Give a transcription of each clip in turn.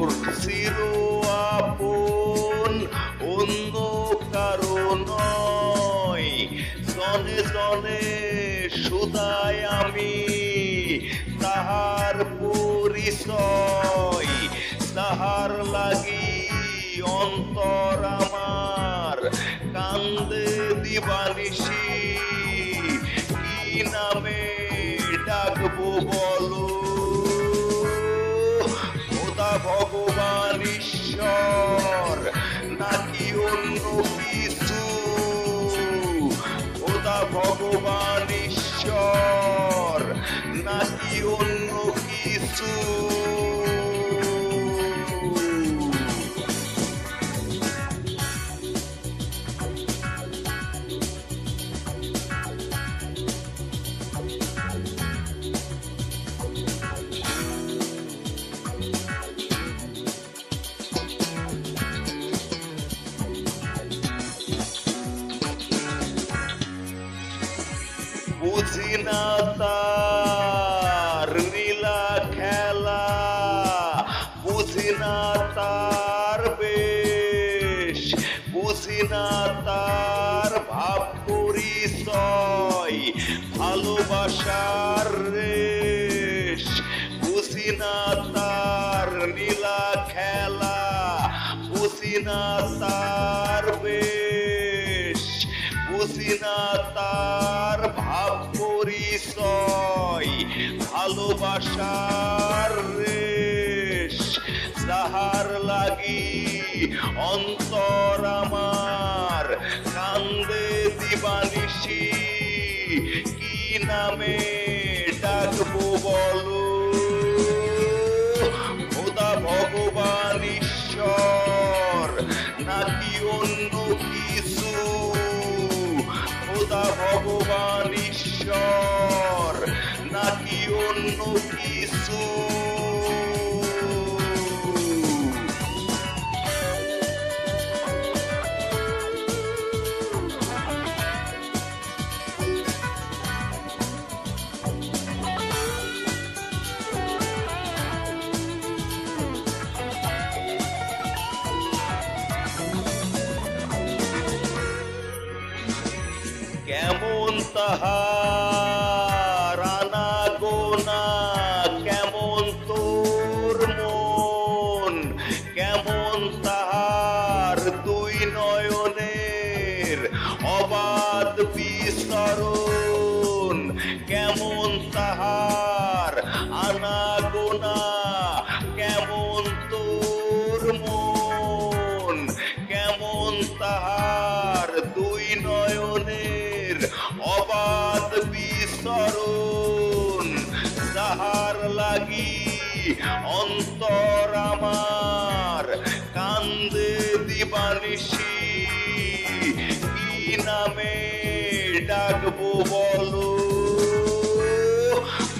মোর চির আপন অন্য নয় জনে জনে সুদায় আমি তাহার পরিচয় তাহার লাগি অন্তর আমার, কান্দে দিবানিসি ঈশ্বর নাকি অন্য কিছু? খোদা ভগবান ঈশ্বর নাকি অন্য কিছু? বুঝি না তার নীলা খেলা বুঝি না তার বেশ বুঝি না তার ভাব পরিচয়, ভালোবাসার রেশ বুঝি না তার নীলা খেলা বুঝি না তার বেশ। বুঝি তার ভাব পরিচয়, ভালোবাসার রেশ, যাহার লাগি অন্তর আমার কান্দে দিবানিসি কি নামে ডাকবো বলো? ভগবান ঈশ্বর, নাকি অন্য ভগবান ঈশ্বর নাকি অন্য কিছু? কেমন তাহার আনা গোনা, কেমন তোর মন? কেমন তাহার দুই নয়নের অবাধ বিস্তরণ কেমন তাহার আনা গোনা, কেমন তোর মন? কেমন তাহার দুই নয়নের বিস্তরণ তাহার লাগি অন্তর আমার কান্দে দিবানিসি কি নামে ডাকবো বলো?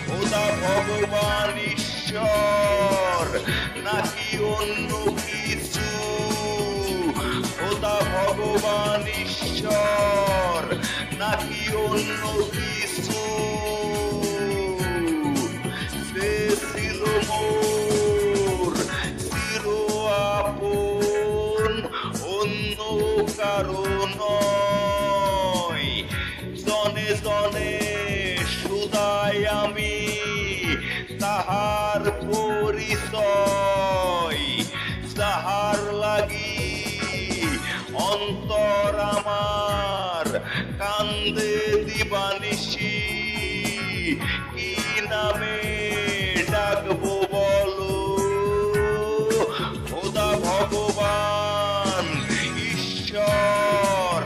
খোদা ভগবান ঈশ্বর, নাকি অন্য কিছু? খোদা ভগবান ঈশ্বর নাকি অন্য কিছু সে ছিল মোর চির আপন অন্য কারও নয় জনে জনে সুদায় আমি তাহার পরিচয় তাহার লাগি অন্তর আমার কান্দে দিবানিসি কি নামে ডাকবো বলো? খোদা ভগবান, ঈশ্বর,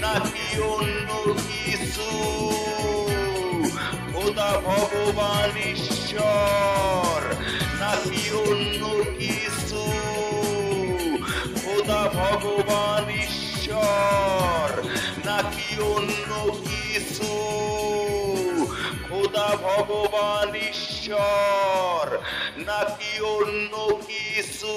নাকি অন্য কিছু? খোদা ভগবান, ঈশ্বর, নাকি অন্য কিছু? খোদা ভগবান, ঈশ্বর অন্য কিছু। খোদা ভগবান ঈশ্বর নাকি অন্য কিছু?